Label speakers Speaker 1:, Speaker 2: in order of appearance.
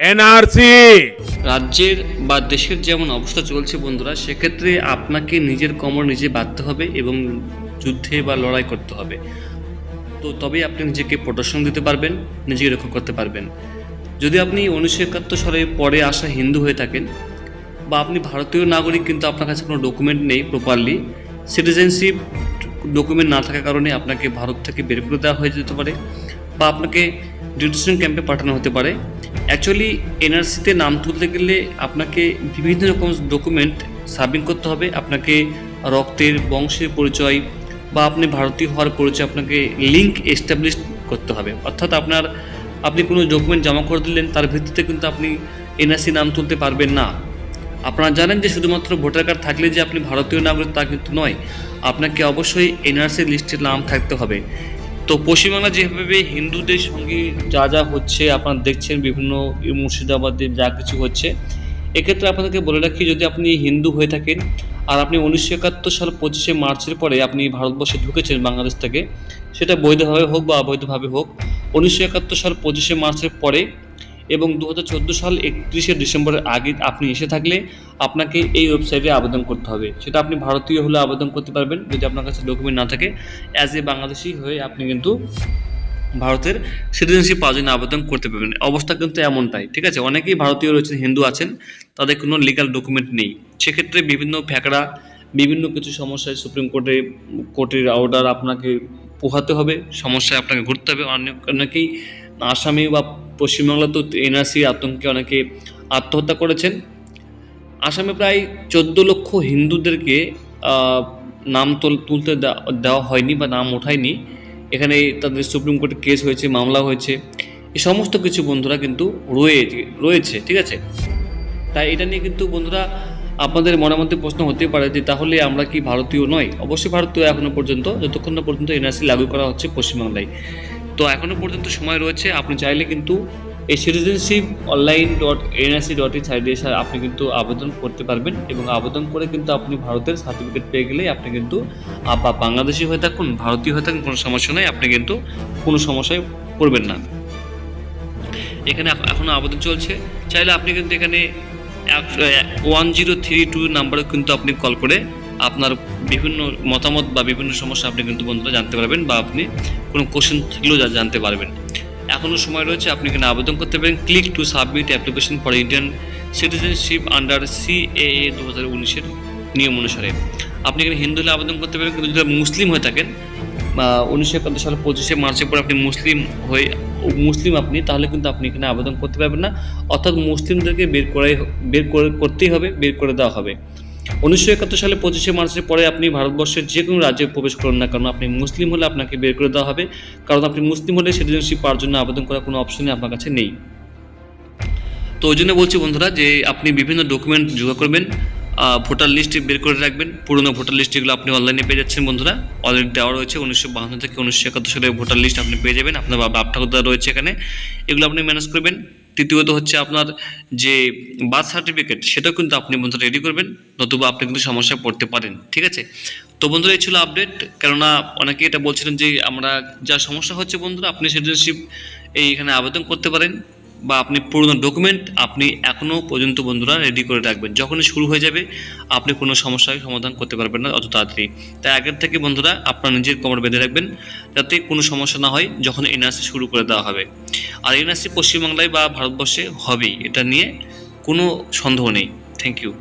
Speaker 1: NRC.
Speaker 2: রাজ্যের বা দেশের যেমন অবস্থা চলছে বন্ধুরা, সেক্ষেত্রে আপনাকে নিজের কোমর নিজে বাঁধতে হবে এবং যুদ্ধে বা লড়াই করতে হবে। তো তবেই আপনি নিজেকে প্রোটেকশন দিতে পারবেন, নিজেকে রক্ষা করতে পারবেন। যদি আপনি উনিশশো একাত্তর সালে পরে আসা হিন্দু হয়ে থাকেন বা আপনি ভারতীয় নাগরিক কিন্তু আপনার কাছে কোনো ডকুমেন্ট নেই প্রপারলি সিটিজেনশিপ ডকুমেন্ট না থাকার কারণে আপনাকে ভারত থেকে বের করে দেওয়া হয়ে যেতে পারে বা আপনাকে ডিটেনশন ক্যাম্পে পাঠানো হতে পারে। অ্যাকচুয়ালি এনআরসিতে নাম তুলতে গেলে আপনাকে বিভিন্ন রকম ডকুমেন্ট সাবমিট করতে হবে। আপনাকে রক্তের, বংশের পরিচয় বা আপনি ভারতীয় হওয়ার পরিচয় আপনাকে লিঙ্ক এস্টাবলিশ করতে হবে। অর্থাৎ আপনার, আপনি কোনো ডকুমেন্ট জমা করে দিলেন, তার ভিত্তিতে কিন্তু আপনি এনআরসি নাম তুলতে পারবেন না। আপনারা জানেন যে শুধুমাত্র ভোটার কার্ড থাকলে যে আপনি ভারতীয় নাগরিক তা কিন্তু নয়, আপনাকে অবশ্যই এনআরসি লিস্টে নাম থাকতে হবে। তো পশ্চিমবাংলা যেভাবে হিন্দুদের সঙ্গে যা যা হচ্ছে, আপনারা দেখছেন বিভিন্ন মুর্শিদাবাদে যা কিছু হচ্ছে, এক্ষেত্রে আপনাদেরকে বলে রাখি, যদি আপনি হিন্দু হয়ে থাকেন আর আপনি উনিশশো একাত্তর সাল পঁচিশে মার্চের পরে আপনি ভারতবর্ষে ঢুকেছেন বাংলাদেশ থেকে, সেটা বৈধভাবে হোক বা অবৈধভাবে হোক, উনিশশো একাত্তর সাল পঁচিশে মার্চের পরে এবং দু হাজার চোদ্দ সাল একত্রিশে ডিসেম্বরের আগে আপনি এসে থাকলে আপনাকে এই ওয়েবসাইটে আবেদন করতে হবে। সেটা আপনি ভারতীয় হলে আবেদন করতে পারবেন, যদি আপনার কাছে ডকুমেন্ট না থাকে। অ্যাজ এ বাংলাদেশি হয়ে আপনি কিন্তু ভারতের সিটিজেনশিপ পাওয়ার জন্য আবেদন করতে পারবেন। অবস্থা কিন্তু এমনটাই ঠিক আছে? অনেকেই ভারতীয় রয়েছেন, হিন্দু আছেন, তাদের কোনো লিগাল ডকুমেন্ট নেই। সেক্ষেত্রে বিভিন্ন ফ্যাকড়া, বিভিন্ন কিছু সমস্যায় সুপ্রিম কোর্টে, কোর্টের অর্ডার আপনাকে পোহাতে হবে, সমস্যায় আপনাকে ঘুরতে হবে। অনেক, অনেকেই আসামি বা পশ্চিমবাংলা তো এনআরসি আতঙ্কে অনেকে আত্মহত্যা করেছেন। আসামে প্রায় চোদ্দ লক্ষ হিন্দুদেরকে নাম তুল- তুলতে দেওয়া- হয়নি বা নাম ওঠায়নি। এখানে তাদের সুপ্রিম কোর্টে কেস হয়েছে, মামলা হয়েছে। এই সমস্ত কিছু বন্ধুরা কিন্তু রয়েছে রয়েছে, ঠিক আছে? তাই এটা নিয়ে কিন্তু বন্ধুরা আপনাদের মনের মধ্যে প্রশ্ন হতে পারে যে তাহলে আমরা কি ভারতীয় নয়? অবশ্যই ভারতীয় এখনও পর্যন্ত, যতক্ষণ না পর্যন্ত এনআরসি লাগু করা হচ্ছে পশ্চিমবাংলায়। তো এখনও পর্যন্ত সময় রয়েছে, আপনি চাইলে কিন্তু এই citizenship online dot NRC dot in সাইডে আপনি কিন্তু আবেদন করতে পারবেন এবং আবেদন করে কিন্তু আপনি ভারতের সার্টিফিকেট পেয়ে গেলে আপনি কিন্তু বা বাংলাদেশি হয়ে থাকুন, ভারতীয় হয়ে থাকুন, কোনো সমস্যা নেই, আপনি কিন্তু কোনো সমস্যায় পড়বেন না। এখানে এখনও আবেদন চলছে, চাইলে আপনি কিন্তু এখানে ওয়ান জিরো থ্রি টু নাম্বারে কিন্তু আপনি কল করে আপনার বিভিন্ন মতামত বা বিভিন্ন সমস্যা আপনি কিন্তু বন্ধুরা জানতে পারবেন বা আপনি কোনো কোশ্চেন থাকলেও যা জানতে পারবেন। এখনও সময় রয়েছে, আপনি এখানে আবেদন করতে পারেন। Click to submit application for Indian citizenship under CAA দু হাজার উনিশের নিয়ম অনুসারে। আপনি এখানে হিন্দু হলে আবেদন করতে পারেন, কিন্তু যদি মুসলিম হয়ে থাকেন বা উনিশশো একাত্তর সালে পঁচিশে মার্চের পর আপনি মুসলিম হয়ে, মুসলিম আপনি, তাহলে কিন্তু আপনি এখানে আবেদন করতে পারবেন না। অর্থাৎ মুসলিমদেরকে বের করাই বের করে করতেই হবে, বের করে দেওয়া হবে। উনিশশো একাত্তর সালে পঁচিশে মার্চের পরে আপনি ভারতবর্ষের যে কোনো রাজ্যে প্রবেশ করুন না কারণ আপনি মুসলিম হলে আপনাকে বের করে দেওয়া হবে। কারণ আপনি মুসলিম হলে সিটিজেনশিপ পাওয়ার জন্য আবেদন করার কোনো অপশনই আপনার কাছে নেই। তো ওই জন্য বলছি বন্ধুরা যে আপনি বিভিন্ন ডকুমেন্ট জোগাড় করবেন ভোটার লিস্ট বের করে রাখবেন। পুরনো ভোটার লিস্ট এগুলো আপনি অনলাইনে পেয়ে যাচ্ছেন বন্ধুরা। অলরেডি দেওয়া রয়েছে উনিশশো বাহান্ন থেকে উনিশশো একাত্তর সালের ভোটার লিস্ট আপনি পেয়ে যাবেন। আপনার বাপ ঠাকুর রয়েছে এখানে। এগুলো আপনি ম্যানেজ করবেন। তৃতীয়ত হচ্ছে আপনার যে বার্থ সার্টিফিকেট সেটাও কিন্তু আপনি বন্ধুরা রেডি করবেন, নতুবা আপনি কিন্তু সমস্যায় পড়তে পারেন, ঠিক আছে? তো বন্ধুরা এই ছিল আপডেট কেননা অনেকে এটা বলছিলেন যে আমরা যা সমস্যা হচ্ছে বন্ধুরা, আপনি সিটিজেনশিপ এই এখানে আবেদন করতে পারেন, বা আপনি পুরনো ডকুমেন্ট আপনি এখনও পর্যন্ত বন্ধুরা রেডি করে রাখবেন, যখনই শুরু হয়ে যাবে, আপনি কোনো সমস্যার সমাধান করতে পারবেন না অত তাড়াতাড়ি। তাই আগের থেকে বন্ধুরা আপনার নিজের কোমর বেঁধে রাখবেন, যাতে কোনো সমস্যা না হয়, যখন এনআরসি শুরু করে দেওয়া হবে। আর এনআরসি পশ্চিমবাংলায় বা ভারতবর্ষে হবেই। এটা নিয়ে কোনো সন্দেহ নেই। Thank you